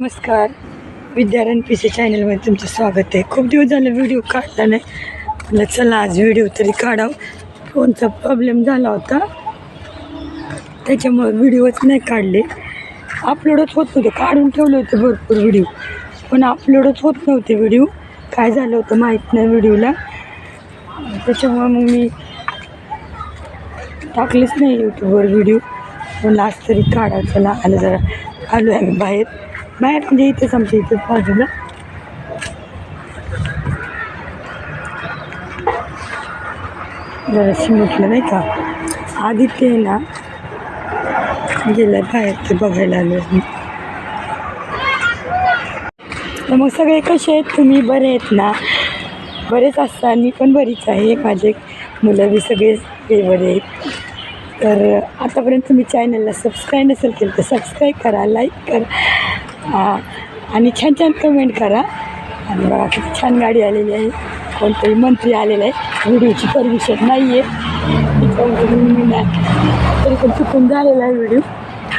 नमस्कार. Vidyaranya P C चॅनलमध्ये तुमचं स्वागत आहे. खूप दिवस झालं व्हिडिओ काढला नाही. म्हटलं चला आज व्हिडिओ तरी काढावं. फोनचा प्रॉब्लेम झाला होता. त्याच्यामुळे व्हिडिओच नाही काढले. अपलोडच होत नव्हते. काढून ठेवले होते भरपूर व्हिडिओ. पण अपलोडच होत नव्हते व्हिडिओ. काय झालं होतं माहीत नाही व्हिडिओला. त्याच्यामुळे मग मी टाकलेच नाही यूट्यूबवर व्हिडिओ. पण आज तरी काढा चला. आलं जरा. आलो आहे मी बाहेर. बाहेर म्हणजे इथेच आमच्या इथे बाजूला जराशी म्हटलं नाही का आदित्य आहे ना गेलं बाहेर ते बघायला आलो आम्ही तर मग सगळे कसे आहेत? तुम्ही बरे आहेत ना? बरेच असता मी पण बरीच आहे. माझे मुलं बी सगळे हे बरे आहेत. तर आतापर्यंत तुम्ही चॅनलला सबस्क्राईब नसेल केलं तर सबस्क्राईब करा लाईक करा. हां. आणि छान छान कमेंट करा. आणि बघा किती छान गाडी आलेली आहे. कोणतरी मंत्री आलेला आहे. व्हिडिओची परमिशन नाही आहे तरी पण चुकून झालेला आहे व्हिडिओ.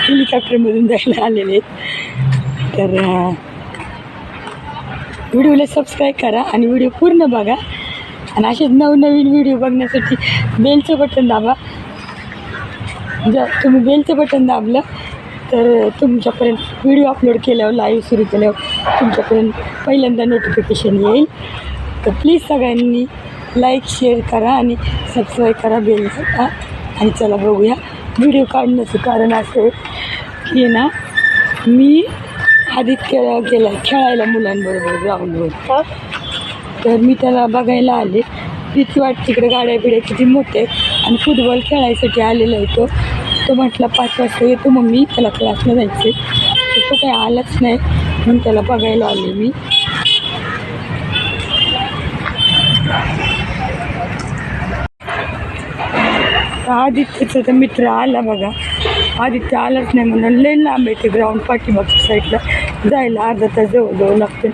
हेलिकॉप्टरमधून जायला आलेले आहेत. तर व्हिडिओला सबस्क्राईब करा आणि व्हिडिओ पूर्ण बघा. आणि असेच नवनवीन व्हिडिओ बघण्यासाठी बेलचं बटन दाबा. जर तुम्ही बेलचं बटन दाबलं तर तुमच्यापर्यंत व्हिडिओ अपलोड केल्यावर लाईव्ह सुरू केल्यावर तुमच्यापर्यंत पहिल्यांदा नोटिफिकेशन येईल. तर प्लीज सगळ्यांनी लाईक शेअर करा आणि सबस्क्राईब करा बेल दाबा आणि चला बघूया. व्हिडिओ काढण्याचं कारण असं आहे की ना मी आदित्य गेला खेळायला मुलांबरोबर ग्राउंडवर तर मी त्याला बघायला आले. भीती वाटते तिकडे गाड्या बिड्या किती मोठे आणि फुटबॉल खेळायसाठी आलेला आहे तो. तो म्हटला पाच वाजता येतो मम्मी त्याला क्लासला जायचे तर तो काही आलाच नाही म्हणून त्याला बघायला आले मी. आदित्यचा तर मित्र आला बघा. आदित्य आलाच नाही म्हणून लय लांब आहे ते ग्राउंड पाठीमागच्या साईडला जायला अर्धा तास जवळजवळ लागते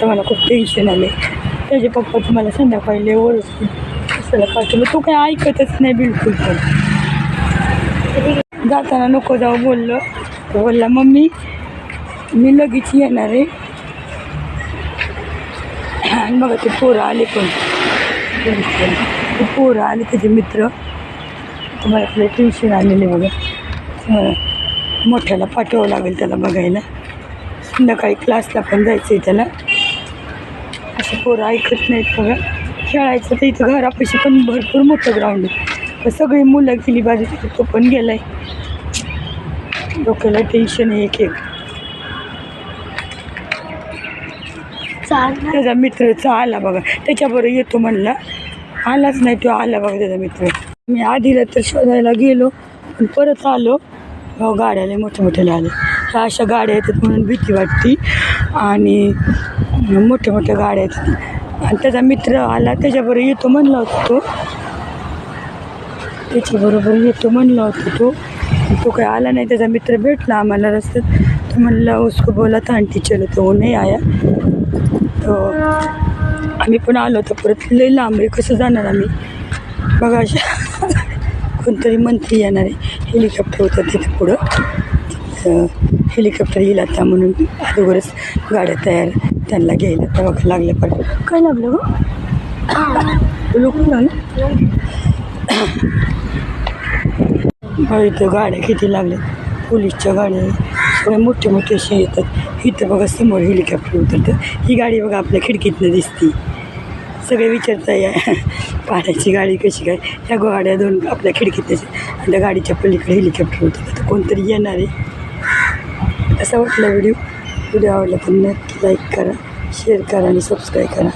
तर मला खूप टेन्शन आले त्याचे पप्पा तुम्हाला संध्याकाळी लय ओळखतील कशाला पाठवलं? तो काही ऐकतच नाही बिलकुल पण. जाताना नको जाऊ बोललं. तो बोलला मम्मी मी लगेच येणार आहे. आणि बघा ते पोरं आले पण. ते पोरं आले त्याचे मित्र. तुम्हाला आपलं ट्युशन आलेले बघा. मोठ्याला पाठवावं लागेल त्याला बघायला. संध्याकाळी क्लासला पण जायचं आहे त्याला. असं पोरं ऐकत नाहीत बघा. खेळायचं तर इथं घरापाशी पण भरपूर मोठं ग्राउंड आहे. तर सगळी मुलं गेली बाजू तिथे तो पण गेलाय. डोक्याला टेन्शन आहे एक एक त्याचा मित्र आला बघा. त्याच्याबरोबर येतो म्हणला. आलाच नाही तो आला बघा त्याचा मित्र. मी आधीला तर शोधायला गेलो पण परत आलो. हो गाड्याला मोठ्या मोठ्याला आले ह्या अशा गाड्या येतात म्हणून भीती वाटते. आणि मोठ्या मोठ्या गाड्या येतात. आणि त्याचा मित्र आला त्याच्याबरोबर येतो म्हणला होता तो. त्याच्याबरोबर येतो म्हणला होता तो. तो काही आला नाही त्याचा मित्र भेटला आम्हाला रस्त्यात. तो म्हणला उसको बोला तर आंटी चलो तो नाही आया. तो आम्ही पण आलो होतो परत. लई लांब आहे कसं जाणार आम्ही? बघा अशा कोणतरी मंत्री येणार आहे. हेलिकॉप्टर होतं तिथे पुढं. हेलिकॉप्टर येईल आता म्हणून अगोदरच गाड्या तयार त्यांना घ्यायला तर बघा लागलं पण. काय लागलं गं? लोक लागलं इथं गाड्या किती लागल्या पोलीसच्या गाड्या. सगळ्या मोठे मोठे असे येतात. इथं बघा समोर हेलिकॉप्टर उतरतं. ही गाडी बघा आपल्या खिडकीतनं दिसती. सगळे विचारता या पाण्याची गाडी कशी काय? ह्या गाड्या दोन आपल्या खिडकीत आणि त्या गाडीच्या पलीकडे हेलिकॉप्टर होतं तर कोणतरी येणार आहे. असा वाटला व्हिडिओ. व्हिडिओ आवडला तर नक्की लाईक करा शेअर करा आणि सबस्क्राईब करा.